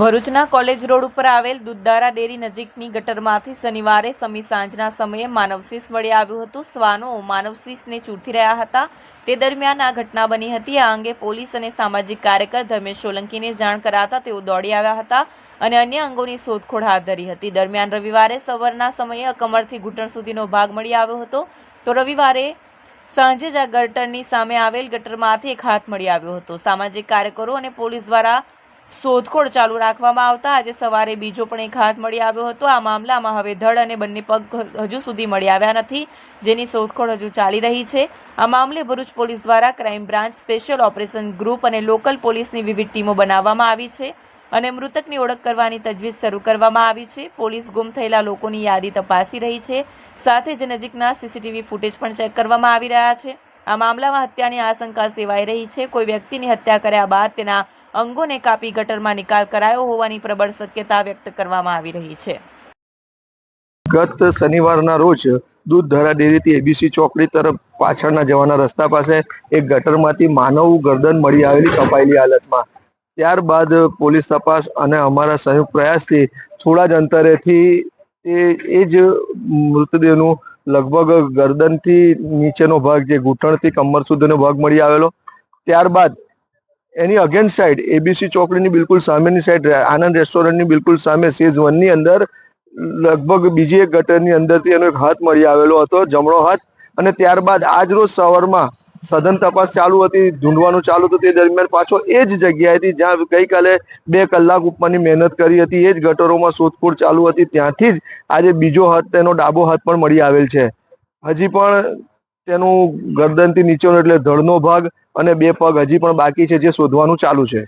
ભરૂચના college road ઉપર આવેલ દૂધદારા ડેરી નજીકની ગટરમાંથી શનિવારે સમી સાંજના સમયે માનવશીસ મળી આવ્યું હતું. શ્વાનો માનવશીસને ચૂંટી રહ્યા હતા. તે દરમિયાન આ ઘટના બની હતી. આ અંગે પોલીસ અને સામાજિક કાર્યકર ધર્મેશ સોલંકીને જાણ કરાતા તેઓ દોડી આવ્યા હતા અને અન્ય અંગોની શોધખોળ હાથ ધરી હતી. દરમિયાન રવિવારે સવારના સમયે અકમરથી ઘૂંટણ સુધીનો ભાગ મળી આવ્યો હતો. તો રવિવારે સાંજે જ આ ગટરની સામે આવેલ ગટરમાંથી એક હાથ મળી આવ્યો હતો. સામાજિક કાર્યકરો અને પોલીસ દ્વારા શોધખોળ ચાલુ રાખવામાં આવતા. આજે સવારે બીજો પણ એક હાથ મળી આવ્યો હતો. આ મામલામાં હવે ધડ અને બંને પગ હજુ સુધી મળી આવ્યા નથી. જેની શોધખોળ હજુ ચાલી રહી છે. આ મામલે ભરૂચ પોલીસ દ્વારા crime branch special operation group અને લોકલ પોલીસની વિવિધ ટીમો બનાવવામાં આવી છે અને મૃતકની ઓળખ કરવાની તજવીજ શરૂ કરવામાં આવી છે. પોલીસ ગુમ થયેલા લોકોની યાદી તપાસી રહી છે. સાથે જ નજીકના સીસીટીવી ફૂટેજ પણ ચેક કરવામાં આવી રહ્યા છે. આ મામલામાં હત્યાની આશંકા સેવાઈ રહી છે. કોઈ વ્યક્તિની હત્યા કર્યા બાદ તેના અંગોને કાપી ગટરમાં નિકાલ કરાયો હોવાની પ્રબળ શક્યતા વ્યક્ત કરવામાં આવી રહી છે. ગત શનિવારના રોજ દૂધધારા ડેરીથી એબીસી ચોકડી તરફ પાછળના જવાના રસ્તા પાસે એક ગટરમાંથી માનવ ગરદન મળી આવેલી કપાયેલી હાલતમાં. ત્યારબાદ પોલીસ તપાસ અને અમારા સંયુક્ત પ્રયાસથી થોડા જ અંતરેથી એ એ જ મૃતદેહનું લગભગ ગરદનથી નીચેનો ભાગ જે ઘૂંટણથી કમર સુધીનો ભાગ મળી આવેલો. ત્યારબાદ એની અગેન્સ્ટ સાઈડ એબીસી ચોકડીની બિલકુલ સામેની સાઈડ આનંદ રેસ્ટોરન્ટની બિલકુલ સામે સેઝ વનની અંદર, લગભગ બીજી એક ગટરની અંદરથી એનો એક હાથ મળી આવેલો હતો, જમણો હાથ. અને ત્યારબાદ આજ રોજ સવારમાં સઘન તપાસ ચાલુ હતી, ઢૂંઢવાનું ચાલુ હતું, તે દરમિયાન પાછો એ જ જગ્યાએથી જ્યાં ગઈકાલે બે કલાક ઉપરની મહેનત કરી હતી, એ જ ગટરોમાં શોધખોળ ચાલુ હતી. ત્યાંથી જ આજે બીજો હાથ, તેનો ડાબો હાથ પણ મળી આવેલ છે. હજી પણ તેનું ગરદનથી નીચેનો એટલે ધડનો ભાગ અને બે પગ હજી પણ બાકી છે જે શોધવાનું ચાલુ છે.